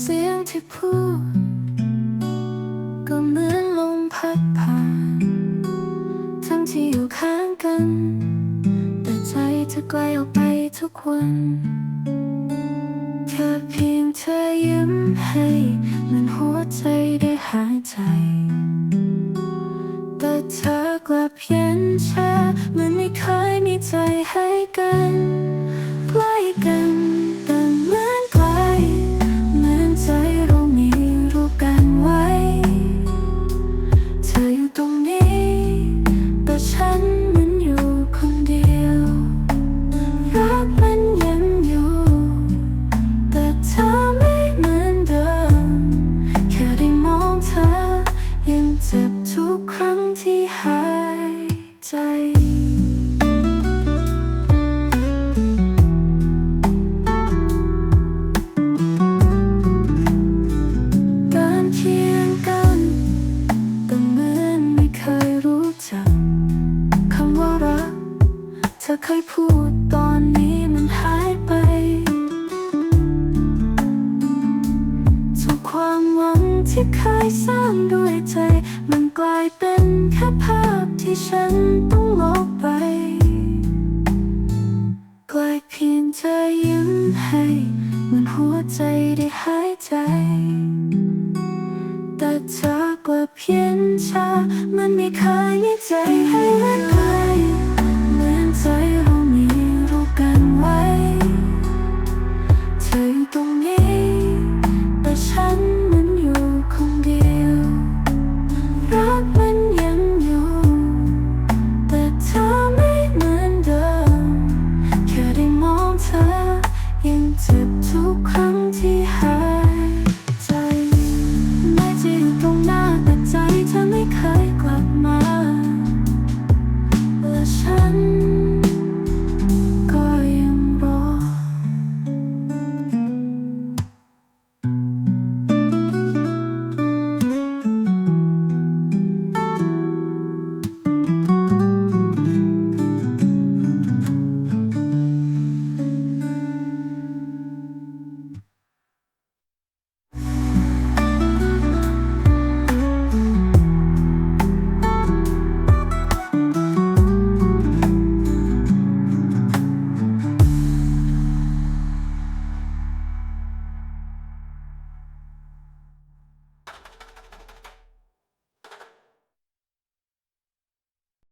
เสียงที่พูด ก็เหมือนลมพัดผ่าน ทั้งที่อยู่ข้างกัน แต่ใจจะไกลออกไปทุกวันแค่เพียงเธอยิ้มให้มันหัวใจได้หายใจ แต่เธอกลับเย็นชาเหมือนไม่เคยมีใจให้กัน ครั้งที่หายใจ การเคียงกันแต่เหมือนไม่เคยรู้จักคำว่ารักเธอเคยพูด กลายเป็นแค่ภาพที่ฉันต้องลบไป กลายเพียงเธอยิ้มให้เหมือนหัวใจได้หายใจ แต่เธอกลับเพียนชามันไม่เคยมีใจให้